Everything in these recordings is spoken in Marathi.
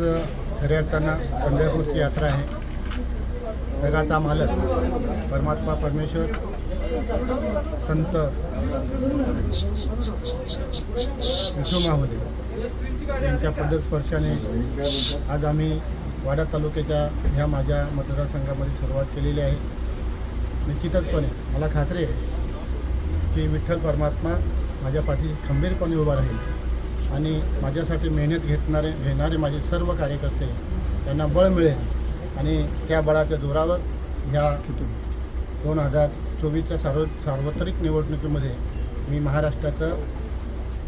खऱ्या अर्थानं पंढरपूरची यात्रा आहे. जगाचा मालक परमात्मा परमेश्वर संत विठोमाहुले यांच्या पदस्पर्शाने आज आम्ही वाडा तालुक्याच्या ह्या माझ्या मतदारसंघामध्ये सुरुवात केलेली आहे. निश्चितचपणे मला खात्री आहे की विठ्ठल परमात्मा माझ्या पाठी खंबीरपणे उभा राहील. आणि माझ्यासाठी मेहनत घेतणारे घेणारे माझे सर्व कार्यकर्ते त्यांना बळ मिळेल आणि त्या बळाच्या जोरावर ह्या दोन हजार चोवीसच्या सार्व सार्वत्रिक निवडणुकीमध्ये मी महाराष्ट्राचं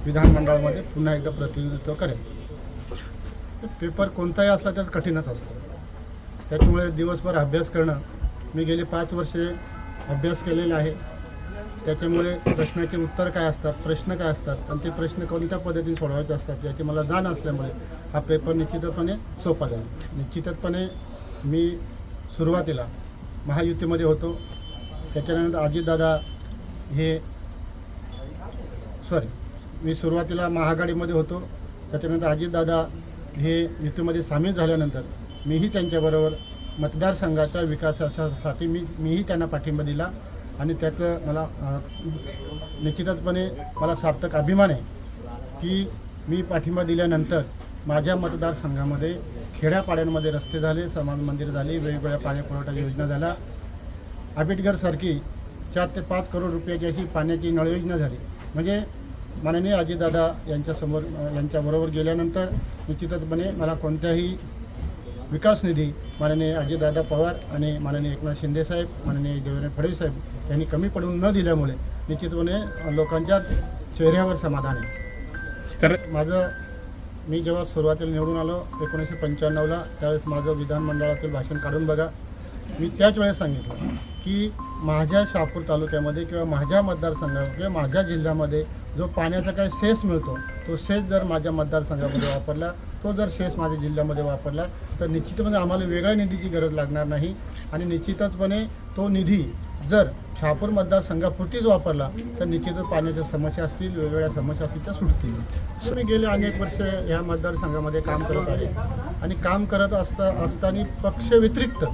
विधानमंडळामध्ये पुन्हा एकदा प्रतिनिधित्व करेन. पेपर कोणताही असला तर कठीणच असतो. त्याच्यामुळे दिवसभर अभ्यास करणं. मी गेले पाच वर्षे अभ्यास केलेला आहे. त्याच्यामुळे प्रश्नाचे उत्तर काय असतात प्रश्न काय असतात आणि ते प्रश्न कोणत्या पद्धतीने सोडवायचे असतात याची मला जाण असल्यामुळे हा पेपर निश्चितपणे सोपा जाईल. निश्चितपणे मी सुरुवातीला महायुतीमध्ये होतो. त्याच्यानंतर अजितदादा हे सॉरी मी सुरुवातीला महाआघाडीमध्ये होतो. त्याच्यानंतर अजितदादा हे युतीमध्ये सामील झाल्यानंतर मीही त्यांच्याबरोबर मतदारसंघाच्या विकासासाठी मी मीही त्यांना पाठिंबा दिला. आणि त्याचं मला निश्चितचपणे मला सार्थक अभिमान आहे की मी पाठिंबा दिल्यानंतर माझ्या मतदारसंघामध्ये खेड्यापाड्यांमध्ये रस्ते झाले समाज मंदिर झाले वेगवेगळ्या पाणी पुरवठा योजना झाल्या. आंबेडकरसारखी चार ते पाच करोड रुपयाची अशी पाण्याची नळ योजना झाली. म्हणजे माननीय अजितदादा यांच्यासमोर यांच्याबरोबर गेल्यानंतर निश्चितचपणे मला कोणत्याही विकास निधी माननीय अजितदादा पवार आणि माननीय एकनाथ शिंदेसाहेब माननीय देवेंद्र फडणवीस साहेब यांनी कमी पडून न दिल्यामुळे निश्चितपणे लोकांच्या चेहऱ्यावर समाधान आहे. तर माझं मी जेव्हा सुरुवातीला निवडून आलो एकोणीसशे पंच्याण्णवला त्यावेळेस माझं विधानमंडळातील भाषण काढून बघा. मी त्याच वेळेस सांगितलं की माझ्या शहापूर तालुक्यामध्ये किंवा माझ्या मतदारसंघात किंवा माझ्या जिल्ह्यामध्ये जो पाण्याचा काही सेस मिळतो तो सेस जर माझ्या मतदारसंघामध्ये वापरला तो जर सेस माझ्या जिल्ह्यामध्ये वापरला तर निश्चितपणे आम्हाला वेगळ्या निधीची गरज लागणार नाही. आणि निश्चितचपणे तो निधी जर शहापूर मतदारसंघापुरतीच वापरला तर निश्चितच पाण्याच्या समस्या असतील वेगवेगळ्या समस्या असतील त्या सुटतील. तर मी गेले अनेक वर्ष या मतदारसंघामध्ये काम करत आहे. आणि काम करत असता असताना पक्षव्यतिरिक्त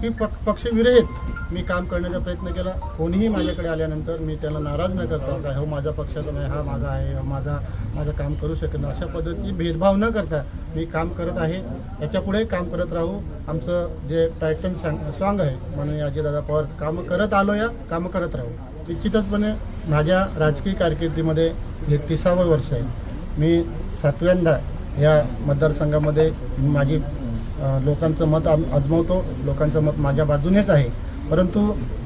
की पक पक्षविरहित मी काम करण्याचा प्रयत्न केला. कोणीही माझ्याकडे आल्यानंतर मी त्याला नाराज न करता काय हो माझ्या पक्षाचा नाही हा माझा आहे माझा माझं काम करू शकत नाही अशा पद्धतीने भेदभाव न करता मी काम करत आहे. याच्यापुढे काम करत राहू. आमचं जे टायटन सॉंग आहे म्हणून अजितदादा पवार कामं करत आलो या कामं करत राहू. निश्चितचपणे माझ्या राजकीय कारकिर्दीमध्ये हे तिसावं वर्ष आहे मी सातव्यांदा या मतदारसंघामध्ये माझी लोकांचं मत आम- लोकांचं मत माझ्या बाजूनेच आहे. परंतु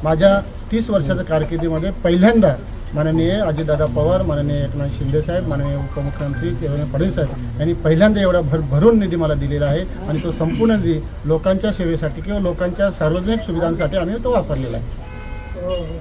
माझ्या तीस वर्षाच्या कारकिर्दीमध्ये पहिल्यांदा माननीय अजितदादा पवार माननीय एकनाथ शिंदेसाहेब माननीय उपमुख्यमंत्री देवेंद्र फडणवीस साहेब यांनी पहिल्यांदा एवढा भर भरून निधी मला दिलेला आहे आणि तो संपूर्ण निधी लोकांच्या सेवेसाठी किंवा लोकांच्या सार्वजनिक सुविधांसाठी आम्ही तो वापरलेला आहे. हो, हो.